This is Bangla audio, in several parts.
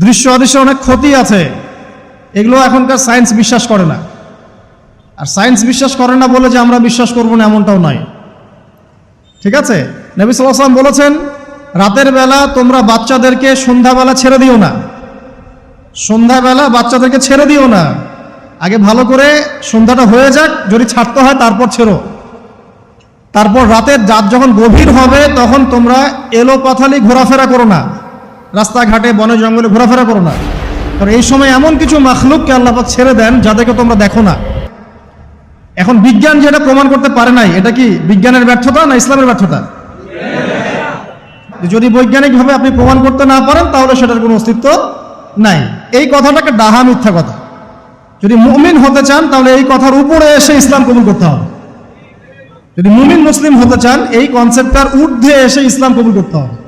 দৃশ্য অদৃশ্যের অনেক ক্ষতি আছে। এগুলো এখনকার সায়েন্স বিশ্বাস করে না। আর সায়েন্স বিশ্বাস করে না বলে যে আমরা বিশ্বাস করব না এমনটাও নয়। ঠিক আছে? নবী সাল্লাম বলেছেন, রাতের বেলা তোমরা বাচ্চাদেরকে সন্ধ্যাবেলা ছেড়ে দিও না। সন্ধ্যাবেলা বাচ্চাদেরকে ছেড়ে দিও না। আগে ভালো করে সন্ধ্যাটা হয়ে যাক, যদি ছাড়তে হয় তারপর ছেড়ো। তারপর রাতের রাত যখন গভীর হবে, তখন তোমরা এলো পাথালি ঘোরাফেরা করো না। রাস্তাঘাটে, বনে, জঙ্গলে ঘোরাফেরা করো না। কারণ এই সময় এমন কিছু মাখলুককে আল্লাপাক ছেড়ে দেন যাদেরকে তোমরা দেখো না। এখন বিজ্ঞান যেটা প্রমাণ করতে পারে নাই, এটা কি বিজ্ঞানের ব্যর্থতা না ইসলামের ব্যর্থতা? যদি বৈজ্ঞানিকভাবে আপনি প্রমাণ করতে না পারেন, তাহলে সেটার কোনো অস্তিত্ব নাই। এই কথাটাকে ডাহা মিথ্যা কথা। যদি মুমিন হতে চান, তাহলে এই কথার উপরে এসে ইসলাম কবুল করতে হবে। যদি মুমিন মুসলিম হতে চান, এই কনসেপ্টটার ঊর্ধ্বে এসে ইসলাম কবুল করতে হবে।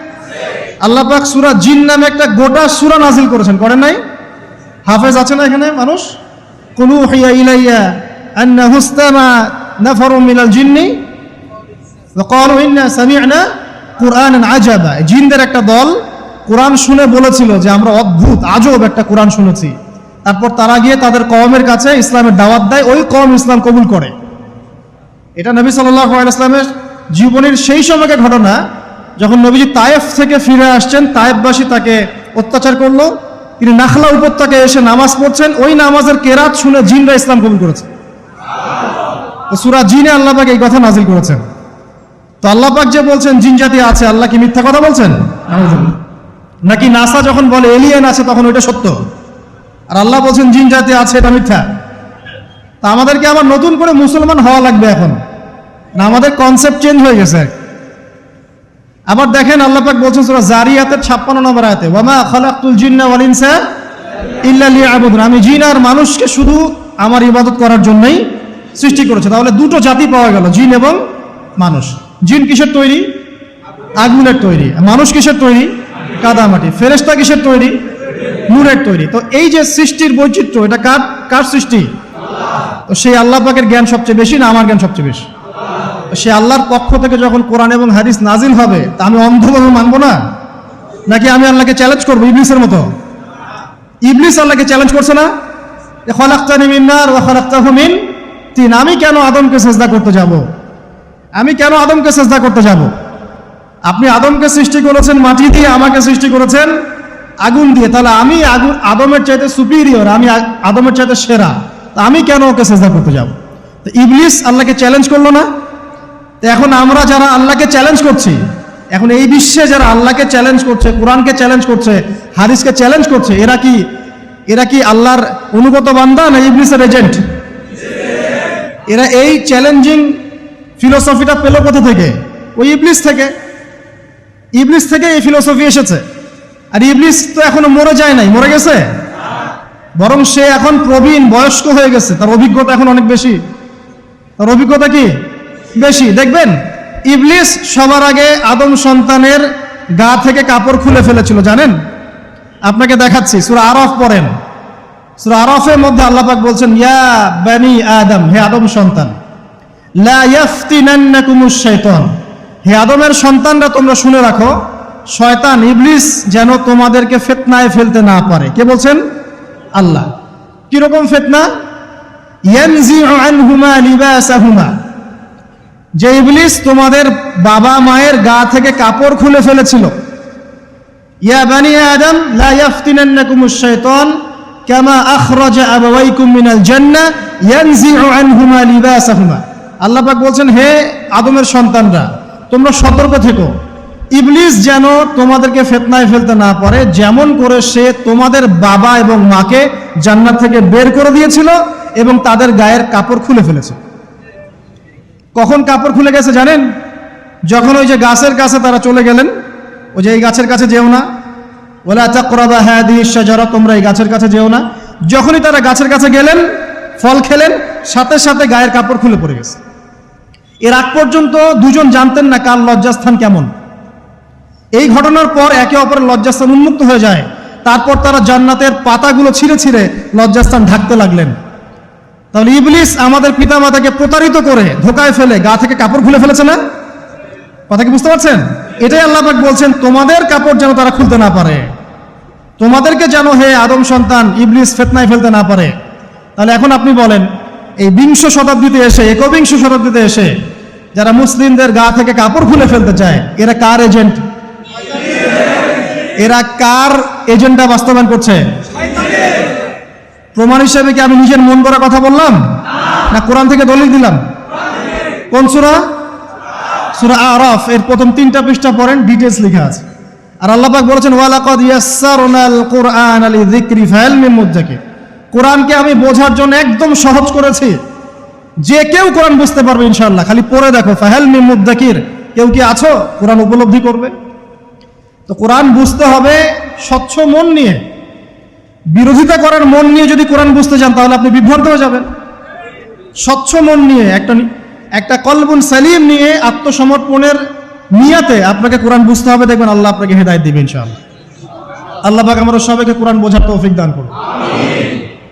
আল্লাহ পাক সুরা জিন নামে একটা গোটা সুরা নাজিল করেছেন করেন নাই হাফেজ আছে না এখানে মানুষ কুলু হিয়া ইলাইয়া আন্না হুস্তামা নাফারু মিনাল জিন্নি وقالوا إنا سمعنا قرآنا عجبا জিনদের একটা দল কোরআন শুনে বলেছিল যে আমরা অদ্ভুত আজব একটা কোরআন শুনেছি তারপর তারা গিয়ে তাদের কওমের কাছে ইসলামের দাওয়াত দেয় ওই কম ইসলাম কবুল করে এটা নবী সাল্লাল্লাহু আলাইহি ইসলামের জীবনের সেই সময়কে ঘটনা যখন নবীজি তায়েফ থেকে ফিরে আসছেন, তায়েফবাসী তাকে অত্যাচার করল। তিনি নাখলা উপত্যকায় এসে নামাজ পড়ছেন। ওই নামাজের কেরাত শুনে জিনরা ইসলাম কবুল করেছে। সুরা জিনে আল্লাহ পাক এই কথা নাজিল করেছেন। তো আল্লাহ পাক যে বলছেন, জিন জাতি আছে, আল্লাহ কি মিথ্যা কথা বলছেন? নাকি নাসা যখন বলে এলিয়েন আছে, তখন ওইটা সত্য? আর আল্লাহ বলছেন, জিন জাতি আছে, এটা মিথ্যা। তা আমাদেরকে আবার নতুন করে মুসলমান হওয়া লাগবে এখন। না, আমাদের কনসেপ্ট চেঞ্জ হয়ে গেছে। আবার দেখেন আল্লাহ পাক বলছেন সূরা জারিয়াতের 56 নম্বর আয়াতে, ওয়ামা খালাকতুল জিন্না ওয়াল ইনসা ইল্লা লিয়াবুদুন। আমি জিন আর মানুষকে শুধু আমার ইবাদত করার জন্যই সৃষ্টি করেছে। তাহলে দুটো জাতি পাওয়া গেল, জিন এবং মানুষ। জিন কিসের তৈরি? আগুনের তৈরি। মানুষ কিসের তৈরি? কাদামাটি। ফেরেস্তা কিসের তৈরি? নূরের তৈরি। তো এই যে সৃষ্টির বৈচিত্র্য, এটা কার কার সৃষ্টি? তো সেই আল্লাহ পাকের জ্ঞান সবচেয়ে বেশি না আমার জ্ঞান সবচেয়ে বেশি? সে আল্লাহর পক্ষ থেকে যখন কোরআন এবং হাদিস নাজিল হবে, তা আমি অন্ধভাবে মানবো না? নাকি আমি আল্লাহকে চ্যালেঞ্জ করব ইবলিসের মতো? ইবলিস আল্লাহকে চ্যালেঞ্জ করছে না? খলাক্তানি মিন্নার ও খলাক্তাহু মিন তিন। আমি কেন আদমকে সেজদা করতে যাব? আমি কেন আদমকে সেজদা করতে যাব? আপনি আদমকে সৃষ্টি করেছেন মাটি দিয়ে, আমাকে সৃষ্টি করেছেন আগুন দিয়ে। তাহলে আমি আগুন আদমের চাইতে সুপিরিয়র আমি আদমের চাইতে সেরা। আমি কেন ওকে সেজদা করতে যাব? তো ইবলিস আল্লাহকে চ্যালেঞ্জ করল না? এখন আমরা যারা আল্লাহকে চ্যালেঞ্জ করছি, এখন এই বিশ্বে যারা আল্লাহকে চ্যালেঞ্জ করছে, কোরআনকে চ্যালেঞ্জ করছে, হাদিসকে চ্যালেঞ্জ করছে, এরা কি এরা কি আল্লাহর অনুগত বান্দা না ইবলিসের এজেন্ট এরা এই চ্যালেঞ্জিং ফিলোসফিটা পেল কোথা থেকে? ওই ইবলিস থেকে। ইবলিস থেকে এই ফিলোসফি এসেছে। আর ইবলিস তো এখনও মরে যায় নাই, মরে গেছে? বরং সে এখন প্রবীণ, বয়স্ক হয়ে গেছে। তার অভিজ্ঞতা এখন অনেক বেশি। তার অভিজ্ঞতা কি? বেশি। দেখবেন, ইবলিস সবার আগে আদম সন্তানের গা থেকে কাপড় খুলে ফেলেছিল, জানেন? আপনাকে দেখাচ্ছি, সুরা আরফ পড়েন। সুরা আরফের মধ্যে আল্লাহ পাক বলছেন, ইয়া বানি আদম, হে আদম সন্তান শাইতান। হে আদমের সন্তানরা, তোমরা শুনে রাখো, শয়তান, ইবলিস যেন তোমাদেরকে ফিতনায় ফেলতে না পারে। কে বলছেন? আল্লাহ। কীরকম ফিতনা? ইয়ানজিউ আনহুমা লিবাসাহুমা। যে ইবলিস তোমাদের বাবা মায়ের গা থেকে কাপড় খুলে ফেলেছিল। ইয়া বানি আদম কামা আবাওয়াইকুম মিনাল জান্নাহ ইয়ানজিউ আনহুমা লিবাসাহুমা। আল্লাহ পাক বলছেন, হে আদমের সন্তানরা, তোমরা সতর্ক থেকো। ইবলিস যেন তোমাদেরকে ফেতনায় ফেলতে না পারে, যেমন করে সে তোমাদের বাবা এবং মাকে জান্নাত থেকে বের করে দিয়েছিল এবং তাদের গায়ের কাপড় খুলে ফেলেছে। কখন কাপড় খুলে গেছে জানেন? যখন ওই যে গাছের কাছে তারা চলে গেলেন, ওই যে এই গাছের কাছে যেও না। ওলা চাকরাবা হাদি শাজারা, তোমরা এই গাছের কাছে যেও না। যখনই তারা গাছের কাছে গেলেন, ফল খেলেন, সাথে সাথে গায়ের কাপড় খুলে পড়ে গেছে। এর আগ পর্যন্ত দুজন জানতেন না কার লজ্জাস্থান কেমন। এই ঘটনার পর একে অপরের লজ্জাস্থান উন্মুক্ত হয়ে যায়। তারপর তারা জান্নাতের পাতাগুলো ছিঁড়ে ছিঁড়ে লজ্জাস্থান ঢাকতে লাগলেন। তাহলে ইবলিস আমাদের পিতামাতাকে প্রতারিত করে ধোকায় ফেলে, গা থেকে কাপড় খুলে ফেলেছে না? কথা কি বুঝতে পারছেন? এটাই আল্লাহফাক বলছেন, তোমাদের কাপড় যেন তারা খুলতে না পারে। তোমাদেরকে যেন হে আদম সন্তান, ইবলিস ফেতনায় ফেলতে না পারে। তাহলে এখন আপনি বলেন, এই বিংশ শতাব্দীতে এসে, একবিংশ শতাব্দীতে এসে যারা মুসলিমদের গা থেকে কাপড় খুলে ফেলতে চায়, এরা কার এজেন্ট? এরা কার এজেন্ডা বাস্তবায়ন করছে? প্রমাণ হিসেবে কি আমি নিজের মন করা কথা বললাম? না, কোরআন থেকে দলিল দিলাম? কোন সুরা? সুরা আরফ, এর প্রথম তিনটা পৃষ্ঠা পড়েন ডিটেলস লেখা আছে। আর আল্লাহ পাক বলেছেন, ওয়ালাকাদ ইয়াসসারনাল কুরআন লিযিকরি ফাহাল মিন মুদ্দাকির। কোরআনকে আমি বোঝার জন্য একদম সহজ করেছি। যে কেউ কোরআন বুঝতে পারবে ইনশাআল্লাহ। খালি পড়ে দেখো ফাহাল মিন মুদ্দাকির। কেউ কি আছো? কোরআন উপলব্ধি করবে? তো কোরআন বুঝতে হবে স্বচ্ছ মন নিয়ে। বিরোধিতা করার মন নিয়ে যদি কোরআন বুঝতে চান, তাহলে আপনি বিভ্রান্ত হয়ে যাবেন। স্বচ্ছ মন নিয়ে, একটা একটা কলবুন সালিম নিয়ে আত্মসমর্পণের নিয়াতে আপনাকে কোরআন বুঝতে হবে, দেখবেন আল্লাহ আপনাকে হেদায়ত দিবে ইনশাআল্লাহ। আল্লাহ পাক আমরা সবাইকে কোরআন বোঝার তৌফিক দান করুন।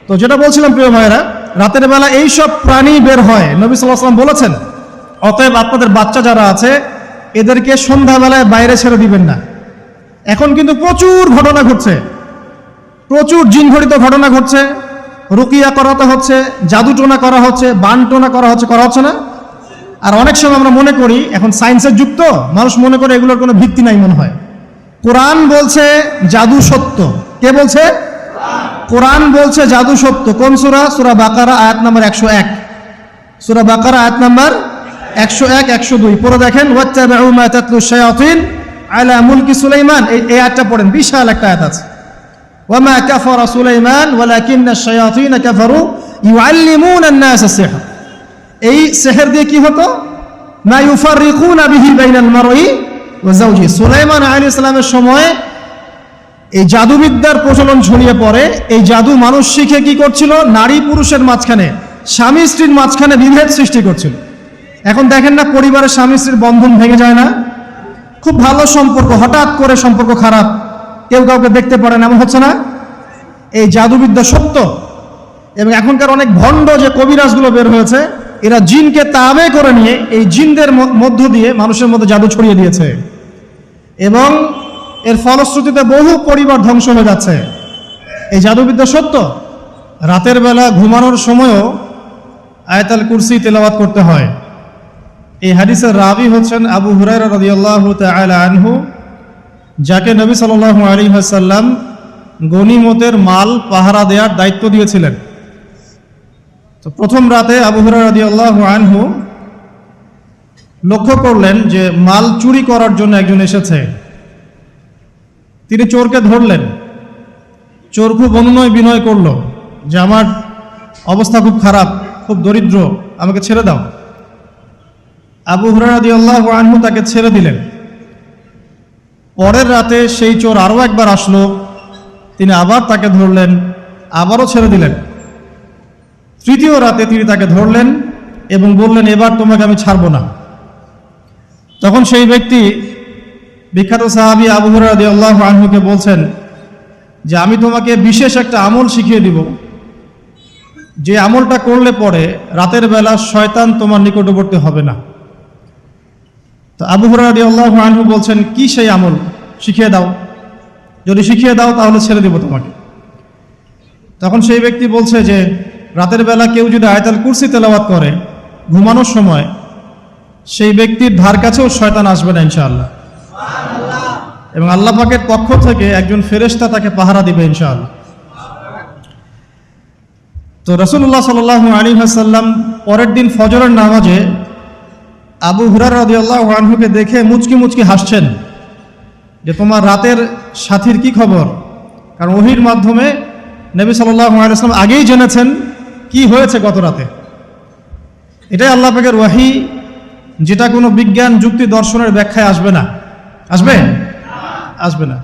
তো যেটা বলছিলাম, প্রিয় ভাইরা রাতের বেলা এই সব প্রাণী বের হয়, নবী সাল্লাম বলেছেন, অতএব আপনাদের বাচ্চা যারা আছে, এদেরকে সন্ধ্যাবেলায় বাইরে ছেড়ে দিবেন না। এখন কিন্তু প্রচুর ঘটনা ঘটছে। প্রচুর জিনঘটিত ঘটনা ঘটছে। রুকিয়া করাতে হচ্ছে, জাদুটোনা করা হচ্ছে, বানটোনা করা হচ্ছে করা হচ্ছে না। আর অনেক সময় আমরা মনে করি, এখন সায়েন্সের যুক্ত, মানুষ মনে করে এগুলোর কোনো ভিত্তি নাই মনে হয়। কোরআন বলছে জাদু সত্য। কে বলছে? কোরআন বলছে জাদু সত্য। কোন সুরা? সুরা বাকারা, আয়াত নাম্বার একশো এক। সুরা বাকারা, আয়াত নাম্বার একশো এক, একশো দুই। পরে দেখেন, ওয়াত্তাবিউ মা তাতলু শায়াতিন আলা মুলকি সুলাইমান। এই আয়াতটা পড়েন, বিশাল একটা আয়াত আছে। ওয়ামা কাফারা সুলাইমান ওয়ালাকিন্না শায়াতিন কাফারু ইউআল্লিমুনা আন-নাস আস-সিহর এই সেহের দিয়ে কি হতো? মা ইউফাররিকুনা বিহি বাইনাল মারই ওয়া যাওজি। সুলাইমান আলাইহিস সালামের সময় এই জাদুবিদ্যার প্রচলন ছড়িয়ে পড়ে। এই জাদু মানুষ শিখে কি করছিল? নারী পুরুষের মাঝখানে, স্বামী স্ত্রীর মাঝখানে বিভেদ সৃষ্টি করছিল। এখন দেখেন না, পরিবারের স্বামী স্ত্রীর বন্ধন ভেঙে যায় না? খুব ভালো সম্পর্ক, হঠাৎ করে সম্পর্ক খারাপ। কেউ কাউকে দেখতে পারে না, এমন হচ্ছে না? এই জাদুবিদ্যা সত্য। এবং এখনকার অনেক ভণ্ড যে কবিরাজগুলো বের হয়েছে, এরা জিনকে তাবে করে নিয়ে এই জিনদের মধ্য দিয়ে মানুষের মধ্যে জাদু ছড়িয়ে দিয়েছে। এবং এর ফলশ্রুতিতে বহু পরিবার ধ্বংস হয়ে যাচ্ছে। এই জাদুবিদ্যা সত্য। রাতের বেলা ঘুমানোর সময়ও আয়তাল কুরসি তেলাওয়াত করতে হয়। এই হাদিসের রাবি হচ্ছেন আবু হুরায়রা রাদিয়াল্লাহু তাআলা আনহু। যাকে নবী সাল্লাল্লাহু আলাইহি ওয়াসাল্লাম গনিমতের মাল, পাহারা দেওয়ার দায়িত্ব দিয়েছিলেন। তো প্রথম রাতে আবু হুরায়রা রাদিয়াল্লাহু আনহু লক্ষ্য করলেন যে মাল চুরি করার জন্য একজন এসেছে। তিনি চোরকে ধরলেন। চোর খুব অনুনয় বিনয় করল যে, আমার অবস্থা খুব খারাপ, খুব দরিদ্র, আমাকে ছেড়ে দাও। আবু হুরারাদি আল্লাহ আনহু তাকে ছেড়ে দিলেন। পরের রাতে সেই চোর আরও একবার আসলো। তিনি আবার তাকে ধরলেন, আবারও ছেড়ে দিলেন। তৃতীয় রাতে তিনি তাকে ধরলেন এবং বললেন, এবার তোমাকে আমি ছাড়বো না। তখন সেই ব্যক্তি বিখ্যাত সাহাবি আবু হুরাদি আল্লাহ আনহুকে বলছেন যে, আমি তোমাকে বিশেষ একটা আমল শিখিয়ে দিব। যে আমলটা করলে পরে রাতের বেলা শয়তান তোমার নিকটবর্তী হবে না। তো আবু হুরাদি আল্লাহ আনহু বলছেন, কি সেই আমল? শিখিয়ে দাও। যদি শিখিয়ে দাও, তাহলে ছেড়ে দিব তোমাকে। তখন সেই ব্যক্তি বলছে যে, রাতের বেলা কেউ যদি আয়তাল কুরসি তেলাওয়াত করে, ঘুমানোর সময়, সেই ব্যক্তির ধার কাছেও শয়তান আসবে না ইনশাআল্লাহ। এবং আল্লাহ পাকের পক্ষ থেকে একজন ফেরেশতা তাকে পাহারা দিবে ইনশাআল্লাহ। তো রসুল্লাহ সাল আলী হাসাল্লাম পরের দিন ফজরের নামাজে আবু হুরার রাদি আল্লাহ আনহুকে দেখে মুচকি মুচকি হাসছেন যে তোমার রাতের সাথীর কি খবর? কারণ ওহির মাধ্যমে নবী সাল্লাহ আলাইসলাম আগেই জেনেছেন কি হয়েছে গত রাতে। এটাই আল্লাহ পাকের ওয়াহি, যেটা কোনো বিজ্ঞান যুক্তি দর্শনের ব্যাখ্যায় আসবে না। আসবে? আসবে না।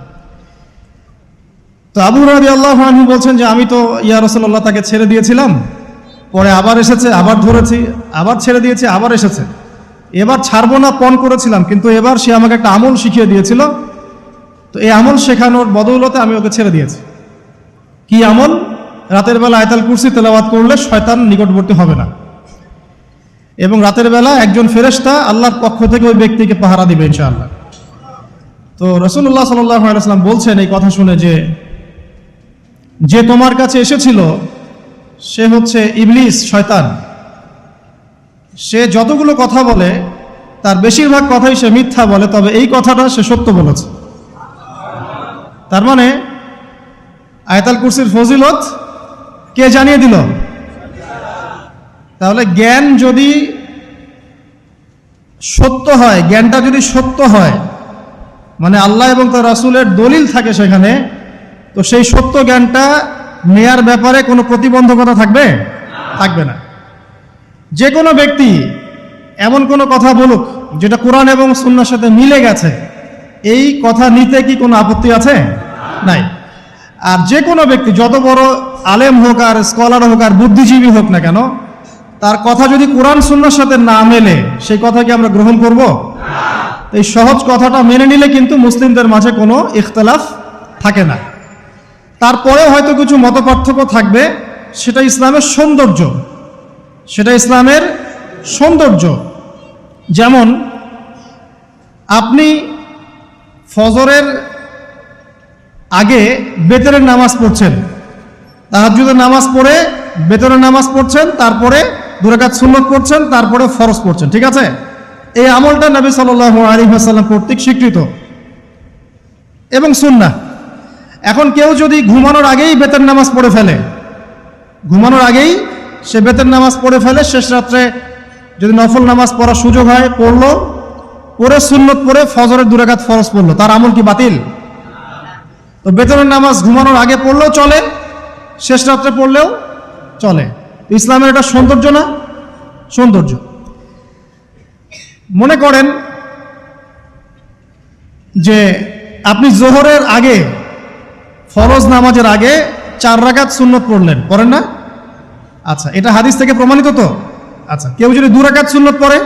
তো আবু রাবি আল্লাহ আনহু বলছেন যে, আমি তো ইয়া রসল্লাহ তাকে ছেড়ে দিয়েছিলাম, পরে আবার এসেছে, আবার ধরেছি, আবার ছেড়ে দিয়েছি, আবার এসেছে। এবার ছাড়বো না, পণ করেছিলাম, কিন্তু এবার সে আমাকে একটা আমল শিখিয়ে দিয়েছিল। তো এই আমল শেখানোর বদৌলতে আমি ওকে ছেড়ে দিয়েছি। কি আমল? রাতের বেলা আয়তাল কুরসি তেলাওয়াত করলে শয়তান নিকটবর্তী হবে না। এবং রাতের বেলা একজন ফেরেশতা আল্লাহর পক্ষ থেকে ওই ব্যক্তিকে পাহারা দিবে, ইনশাআল্লাহ। তো রসুল্লাহ সাল্লাম বলছেন এই কথা শুনে যে যে তোমার কাছে এসেছিল, সে হচ্ছে ইবলিস, শয়তান। সে যতগুলো কথা বলে, তার বেশিরভাগ কথাই সে মিথ্যা বলে, তবে এই কথাটা সে সত্য বলেছে। তার মানে আয়তাল কুরসির ফজিলত কে জানিয়ে দিল? তাহলে জ্ঞান যদি সত্য হয়, জ্ঞানটা যদি সত্য হয় মানে আল্লাহ এবং তার রাসূলের দলিল থাকে সেখানে, তো সেই সত্য জ্ঞানটা নেয়ার ব্যাপারে কোনো প্রতিবন্ধকতা থাকবে? থাকবে না। যে কোনো ব্যক্তি এমন কোনো কথা বলুক যেটা কোরআন এবং সুন্নার সাথে মিলে গেছে, এই কথা নিতে কি কোনো আপত্তি আছে? নাই। আর যে কোনো ব্যক্তি, যত বড় আলেম হোক আর স্কলার হোক আর বুদ্ধিজীবী হোক না কেন, তার কথা যদি কোরআন সুন্নার সাথে না মেলে, সেই কথা কি আমরা গ্রহণ করব? এই সহজ কথাটা মেনে নিলে কিন্তু মুসলিমদের মাঝে কোনো ইখতলাফ থাকে না। তারপরে হয়তো কিছু মতপার্থক্য থাকবে, সেটা ইসলামের সৌন্দর্য। সেটা ইসলামের সৌন্দর্য। যেমন আপনি ফজরের আগে বেতরের নামাজ পড়ছেন তাহাজুদের নামাজ পড়ে বেতনের নামাজ পড়ছেন, তারপরে দুরাকাত সুন্নত পড়ছেন, তারপরে ফরজ পড়ছেন, ঠিক আছে? এই আমলটা নবী সাল আলী আসাল্লাম কর্তৃক স্বীকৃত এবং সুন্না এখন কেউ যদি ঘুমানোর আগেই বেতের নামাজ পড়ে ফেলে, ঘুমানোর আগেই সে বেতের নামাজ পড়ে ফেলে, শেষ রাত্রে যদি নফল নামাজ পড়ার সুযোগ হয়, পড়ল, পড়ে সুন্নত পড়ে ফজরের দুরাকাত ফরজ পড়ল। তার আমল কি বাতিল? তো বেতনের নামাজ ঘুমানোর আগে পড়লেও চলে, শেষ রাত্রে পড়লেও চলে। ইসলামের এটা সৌন্দর্য না? সৌন্দর্য। মনে করেন যে আপনি জোহরের আগে, ফরজ নামাজের আগে চার রাগাত সুন্নত পড়লেন। পড়েন না? আচ্ছা এটা হাদিস থেকে প্রমাণিত তো? আচ্ছা কেউ যদি দু রাকাত সুন্নত পড়ে,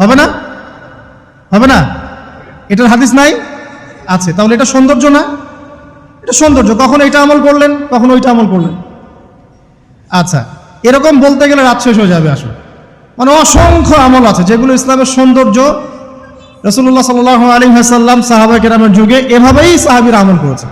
হবে না? হবে না? এটার হাদিস নাই? আছে, তাহলে এটা সৌন্দর্য না? এটা সৌন্দর্য, কখন এটা আমল করলেন, কখন ওইটা আমল করলেন। আচ্ছা এরকম বলতে গেলে রাত শেষ হয়ে যাবে আসলে মানে অসংখ্য আমল আছে, যেগুলো ইসলামের সৌন্দর্য রসুল্লাহ সাল আলী হাসাল্লাম সাহাবা যুগে এভাবেই সাহাবির আমল করেছে